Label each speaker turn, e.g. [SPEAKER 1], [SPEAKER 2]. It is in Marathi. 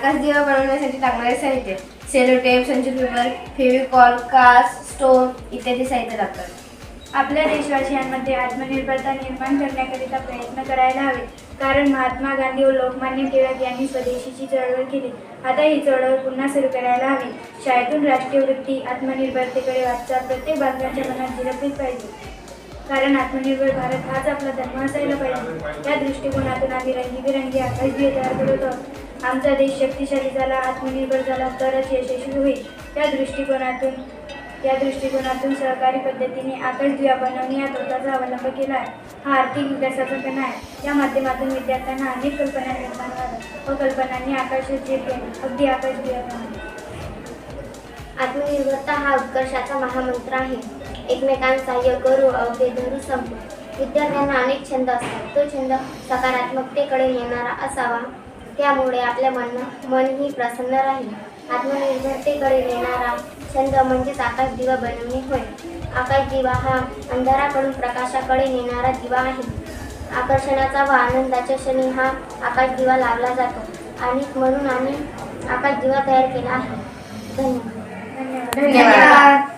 [SPEAKER 1] आकाशदिवा बनवण्यासाठी लागणारे साहित्य सेलोटेप संची पेपर फेविकॉल कास स्टोन इत्यादी साहित्य लागतात.
[SPEAKER 2] आपल्या देशवासियांमध्ये आत्मनिर्भरता निर्माण करण्याकरिता प्रयत्न करायला हवे. कारण महात्मा गांधी व लोकमान्य टिळक यांनी स्वदेशीची चळवळ केली. आता ही चळवळ पुन्हा सुरू करायला हवी. शाळेतून राष्ट्रीय वृत्ती आत्मनिर्भरतेकडे वाटचाल प्रत्येक बालकांच्या मनात झिरपलीच पाहिजे. कारण आत्मनिर्भर भारत हाच आपला धर्म असायला पाहिजे. या दृष्टिकोनातून आम्ही रंगीबिरंगी आकाशदिवे तयार करत आहोत. आमचा देश शक्तिशाली झाला आत्मनिर्भर झाला तरच यशस्वी होईल. त्या दृष्टिकोनातून या दृष्टिकोनातून सहकारी पद्धतीने आकाशदिवा बनवणे या तत्वाचा अवलंब केला आहे. हा आर्थिक विकासाचा कणा आहे. या माध्यमातून विद्यार्थ्यांना अनेक कल्पना निर्माण व्हाव्यात व कल्पनांनी आकर्षित झेपले अगदी आकाश दिवा बनवणे.
[SPEAKER 3] आत्मनिर्भरता हा उत्कर्षाचा महामंत्र आहे. एकमेकांना सहाय्य करू अवघे धरू संपू. विद्यार्थ्यांना अनेक छंद असतात. तो छंद सकारात्मकतेकडे नेणारा असावा. त्यामुळे आपल्या मन मनही प्रसन्न राहील. आत्मनिर्भरतेकडे नेणारा छंद म्हणजेच आकाश दिवा बनवणे होय. आकाश दिवा हा अंधाराकडून प्रकाशाकडे नेणारा दिवा आहे. आकर्षणाचा व आनंदाच्या क्षणी हा आकाश दिवा लावला जातो. आणि म्हणून आम्ही आकाश दिवा तयार केला आहे. धन्यवाद
[SPEAKER 2] धन्यवाद.
[SPEAKER 1] धन्यवाद.